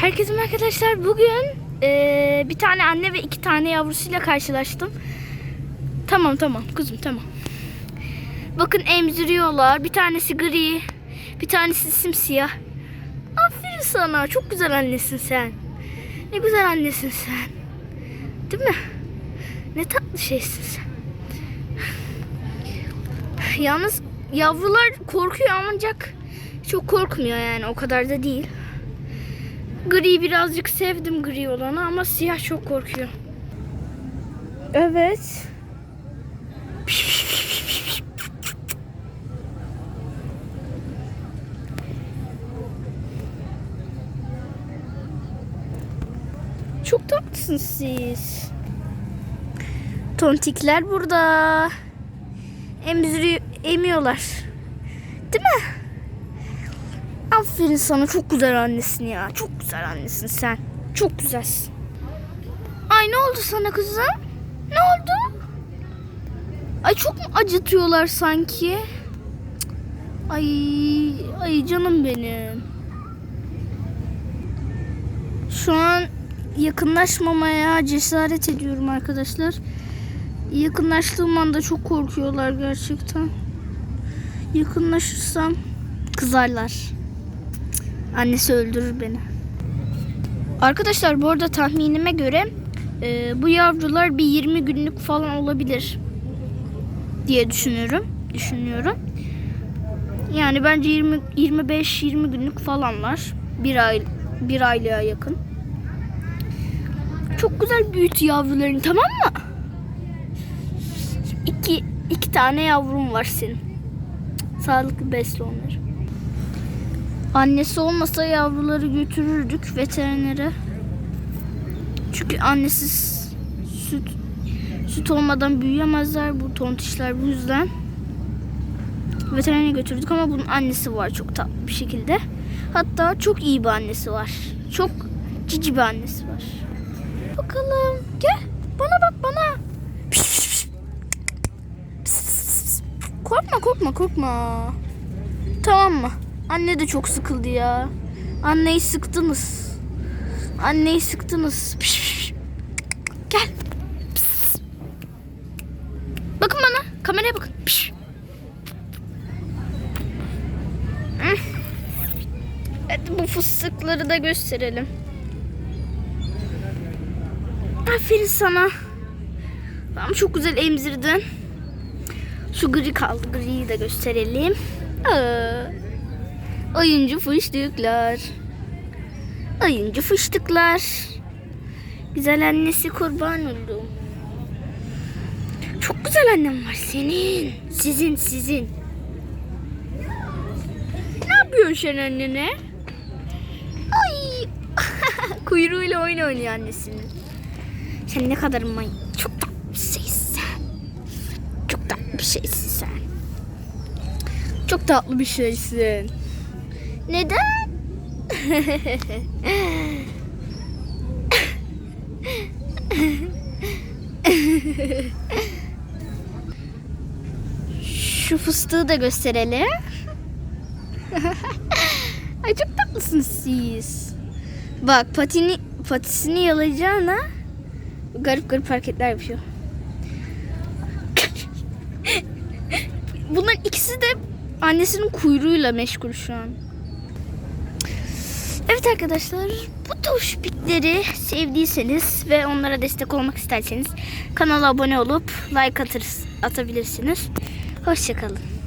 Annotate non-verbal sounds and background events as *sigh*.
Herkese arkadaşlar. Bugün eee, bir tane anne ve iki tane yavrusuyla karşılaştım. Tamam tamam kuzum tamam. Bakın emziriyorlar. Bir tanesi gri, bir tanesi simsiyah. Aferin sana. Çok güzel annesin sen. Ne güzel annesin sen. Değil mi? Ne tatlı şeysin sen. Yalnız yavrular korkuyor ancak çok korkmuyor yani o kadar da değil. Gri birazcık sevdim gri olanı ama siyah çok korkuyor. Evet. Çok tatlısınız siz. Tontikler burada. Emziri emiyorlar. Değil mi? Aferin sana çok güzel annesin ya. Çok güzel annesin sen. Çok güzelsin. Ay ne oldu sana kızım? Ne oldu? Ay çok mu acıtıyorlar sanki? Ay, ay canım benim. Şu an yakınlaşmamaya cesaret ediyorum arkadaşlar. Yakınlaştığım anda çok korkuyorlar gerçekten. Yakınlaşırsam kızarlar. Annesi öldürür beni. Arkadaşlar bu arada tahminime göre e, bu yavrular bir 20 günlük falan olabilir diye düşünüyorum. Düşünüyorum. Yani bence 20 25 20 günlük falanlar. Bir ay bir aylığa yakın. Çok güzel büyüt yavrularını tamam mı? İki, iki tane yavrum var senin. Sağlıklı besle onları. Annesi olmasa yavruları götürürdük veterinere. Çünkü annesiz süt süt olmadan büyüyemezler bu tontişler bu yüzden. Veterinere götürdük ama bunun annesi var çok tatlı bir şekilde. Hatta çok iyi bir annesi var. Çok cici bir annesi var. Bakalım. Gel. Bana bak bana. Korkma korkma korkma. Tamam mı? Anne de çok sıkıldı ya. Anneyi sıktınız. Anneyi sıktınız. Piş, piş. Gel. Pis. Bakın bana. Kameraya bakın. Piş. Hadi bu fıstıkları da gösterelim. Aferin sana. Tamam çok güzel emzirdin. Şu gri kaldı. Griyi de gösterelim. Aa, oyuncu fıştıklar. Oyuncu fıştıklar. Güzel annesi kurban oldum. Çok güzel annem var senin. Sizin sizin. Ne yapıyorsun sen annene? Ay. *laughs* Kuyruğuyla oyun oynuyor annesinin. Sen ne kadar may çok tatlı bir şeysin sen. Çok tatlı bir şeysin sen. Çok tatlı bir şeysin. Neden? Şu fıstığı da gösterelim. Ay çok tatlısınız siz. Bak patini patisini yalayacağına garip garip hareketler yapıyor. Bunların ikisi de annesinin kuyruğuyla meşgul şu an. Evet arkadaşlar bu tuşbikleri sevdiyseniz ve onlara destek olmak isterseniz kanala abone olup like atırız, atabilirsiniz. Hoşçakalın.